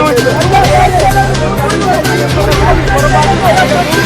Thank you.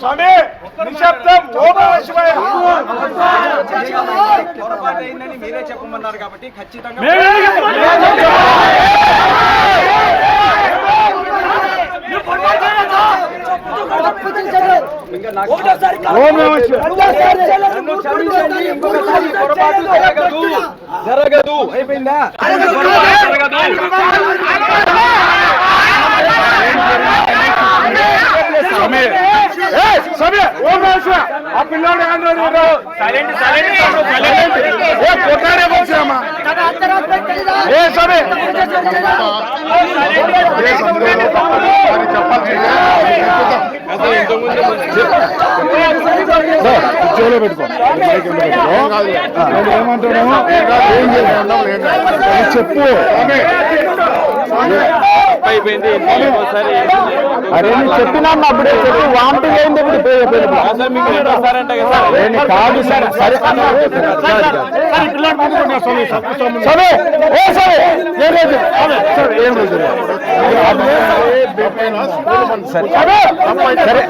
స్వామి నిశ్శబ్దం ఓమశివాయ పొరపాటు అయిందని మీరే చెప్పమన్నారు కాబట్టి ఖచ్చితంగా జరగదు. జరగదు. అయిపోయిందా జరగదు. ఆ పిల్లోడు సైలెంట్ సైలెంట్ ఏ కొట్టాడే వచ్చామా ఏ సరే చెవులో పెట్టుకో మైక్లో నేను చేస్తున్నావు చెప్పు అరే నువ్వు చెప్పినా అప్పుడే చెప్పి వామిటింగ్ అయింది ఇప్పుడు నేను కాదు సార్ సరే సరే ఏ సరే ఏం లేదు సరే ఏం లేదు సరే సరే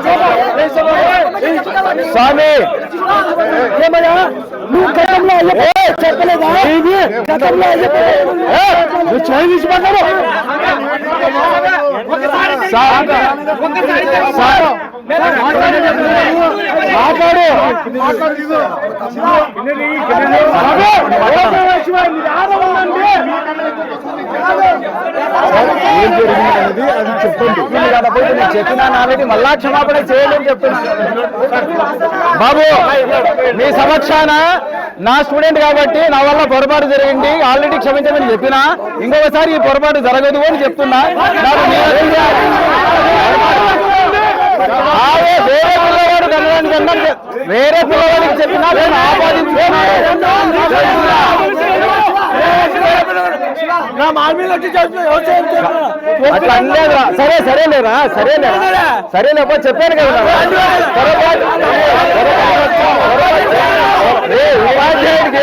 స్వామి ఏమయ్యా నువ్వు గతంలో ఏ చెప్పలేదా గతంలో నువ్వు చేయి సార్ మాట్లాడు ఏం అది చెప్పండి పోయి నేను చెప్పినా మళ్ళా క్షమాపణ చేయాలని చెప్తున్నా బాబు మీ సమక్షాన నా స్టూడెంట్ కాబట్టి నా వల్ల పొరపాటు జరిగింది ఆల్రెడీ క్షమించమని చెప్పినా ఇంకొకసారి ఈ పొరపాటు జరగదు అని చెప్తున్నా ఆవే వేరే పిల్లవాడు కలవడానికి అన్నా వేరే పిల్లవాడికి చెప్పినా నేను అట్లా అనలేదురా సరే సరేలేరా సరేలేరా సరేలేపో చెప్పాను కదా ఉపాధ్యాయుడికి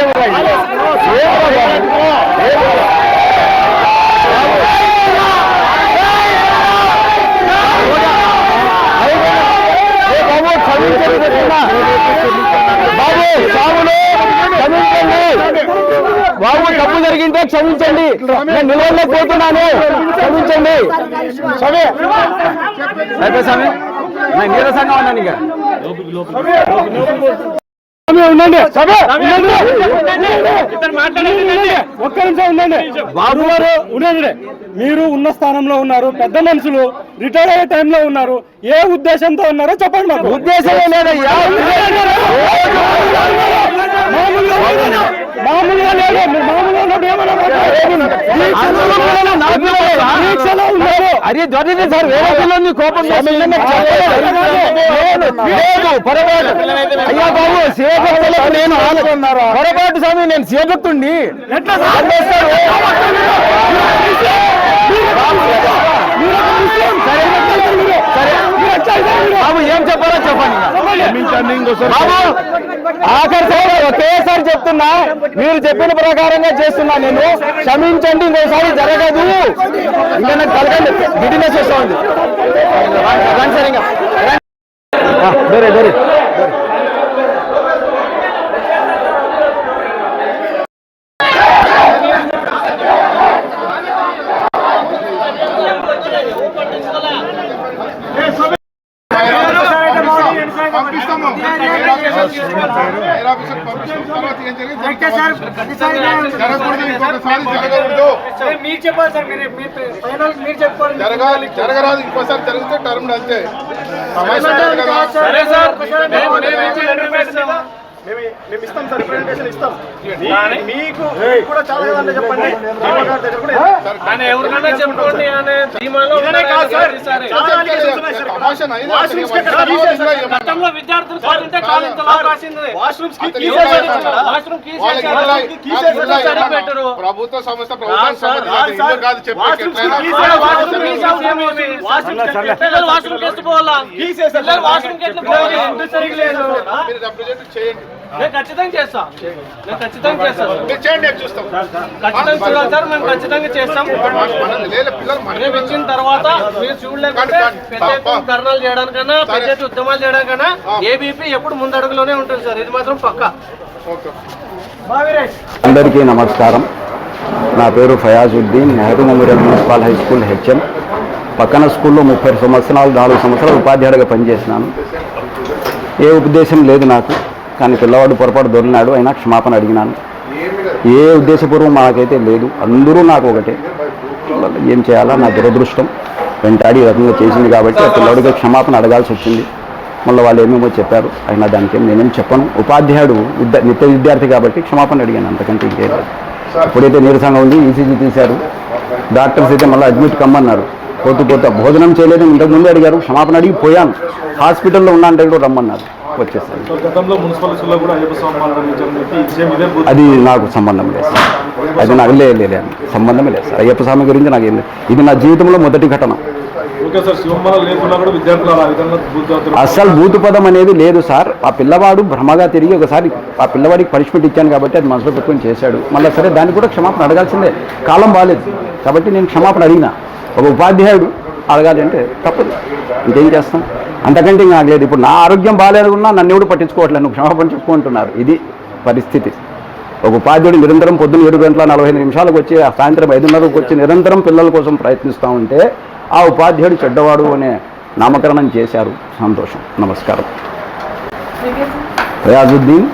బాబు? సాములు క్షమించండి బాబు తప్పు జరిగింటే క్షమించండి నేను నిలవలే పోతున్నాను క్షమించండి స్వామి నేను నీరసంగా ఉన్నాను ఇక ఉండండి. సభ ఉండండి. ఒక్క నిమిషం ఉండండి. బాబు గారు ఉండండి. మీరు ఉన్న స్థానంలో ఉన్నారు. పెద్ద మనుషులు రిటైర్ అయ్యే టైంలో ఉన్నారు. ఏ ఉద్దేశంతో ఉన్నారో చెప్పండి మాకు. ఉద్దేశమే లేదయ్యా మామూలుగా మామూలుగా లేదు. మీరు మామూలుగా ఉన్నప్పుడు ఏమన్నా అరే దొరికింది సార్ వేరే పిల్లల్ని కోపం లేదు పొరపాటు అయ్యా బాబు శివభక్తులకు నేను పొరపాటు స్వామి నేను బాబు ఏం చెప్పాలో చెప్పండి బాబు ఆఖరి సార్ ఒకేసారి చెప్తున్నా మీరు చెప్పిన ప్రకారంగా చేస్తున్నా నేను. క్షమించండి ఇంకోసారి జరగదు. ఇంకా నాకు కలగండి గిడినెస్ వస్తూ ఉంది రండి సార్ ఇంకా రండి. ఆ, దొరే దొరే పంపిస్తాము ఎయిర్ ఆఫీసర్ పంపిస్తాం తర్వాత ఏం జరిగింది జరగకూడదు ఇంకొకసారి జరగకూడదు మీరు చెప్పాలి సార్ మీరు మీరు ఫైనల్ మీరు చెప్పుకోవాలి జరగాలి జరగరాదు ఇంకోసారి జరిగితే టర్మ్ అంతే. లేదు కదా సార్ మేము ఇస్తాం సార్ రిప్రజెంటేషన్ ఇస్తాం మీకు కూడా చాలా చెప్పండి. ప్రభుత్వ సంస్థ వాష్రూమ్ చేయండి నేను ఖచ్చితంగా చేస్తా. నేను ఖచ్చితంగా చేస్తాను ఖచ్చితంగా చూడాలి సార్ మేము ఖచ్చితంగా చేస్తాం. మేము ఇచ్చిన తర్వాత మీరు చూడలేకపోతే కానీ, పెద్ద ఎత్తున ధర్నాలు చేయడానికన్నా పెద్ద సరే. ఎత్తున ఉద్యమాలు చేయడానికన్నా ఏబీపీ ఎప్పుడు ముందడుగులోనే ఉంటుంది సార్. ఇది మాత్రం పక్కా. అందరికీ నమస్కారం. నా పేరు Fayazuddin Nehru memorial municipal high school HM. పక్కన స్కూల్లో ముప్పై సంవత్సరాలు నాలుగు సంవత్సరాలు ఉపాధ్యాయుడిగా పనిచేసినాను. ఏ ఉద్దేశం లేదు నాకు. కానీ పిల్లవాడు పొరపాటు దొరికినాడు అయినా క్షమాపణ అడిగినాను. ఏ ఉద్దేశపూర్వం నాకైతే లేదు. అందరూ నాకు ఒకటే. ఏం చేయాలా? నా దురదృష్టం. వెంటాడి రకంగా చేసింది కాబట్టి ఆ పిల్లవాడికి క్షమాపణ అడగాల్సి వచ్చింది. మళ్ళీ వాళ్ళు ఏమేమో చెప్పారు అయినా దానికి నేనేం చెప్పను. ఉపాధ్యాయుడు నిత్య విద్యార్థి కాబట్టి క్షమాపణ అడిగాను అంతకంటే ఇంకేం లేదు. ఎప్పుడైతే నీరసంగా ఉంది ఈసీజీ తీశారు డాక్టర్స్ అయితే మళ్ళీ అడ్మిట్ కమ్మన్నారు. పోతూ పోతా భోజనం చేయలేదు ఇంతకుముందు అడిగారు క్షమాపణ అడిగి పోయాను. హాస్పిటల్లో ఉన్నాంటే కూడా రమ్మన్నారు. బూత్. అది నాకు సంబంధం లేదు సార్. అది నాకు లేదు లేదు. సంబంధమే లేదు సార్. అయ్యప్ప స్వామి గురించి నాకు ఏం ఇది నా జీవితంలో మొదటి ఘటన. ఓకే సార్ శివమాల లేకున్నా కూడా విద్యార్థులు అలా ఆ విధంగా బూత్ జాతర అస్సలు భూత పదం అనేది లేదు సార్. ఆ పిల్లవాడు భ్రమగా తిరిగి ఒకసారి ఆ పిల్లవాడికి పనిష్మెంట్ ఇచ్చాను కాబట్టి అది మనసులో పెట్టుకొని చేశాడు. మళ్ళీ సరే దానికి కూడా క్షమాపణ అడగాల్సిందే. కాలం బాగాలేదు కాబట్టి నేను క్షమాపణ అడిగిన. ఒక ఉపాధ్యాయుడు అడగాలి అంటే తప్పదు. ఇంకేం చేస్తాం? అంతకంటే ఇంకా లేదు ఇప్పుడు నా ఆరోగ్యం బాగాలేదున్నా నన్ను ఎవడు పట్టించుకోవట్లేదు నువ్వు క్షమాపణ చెప్పుకుంటున్నారు. ఇది పరిస్థితి. ఒక ఉపాధ్యాయుడు నిరంతరం పొద్దున్న ఏడు గంటల నలభై ఐదు నిమిషాలకు వచ్చి ఆ సాయంత్రం ఐదున్నరకు వచ్చి నిరంతరం పిల్లల కోసం ప్రయత్నిస్తూ ఉంటే ఆ ఉపాధ్యాయుడు చెడ్డవాడు అనే నామకరణం చేశారు. సంతోషం. నమస్కారం. రియాజుద్దీన్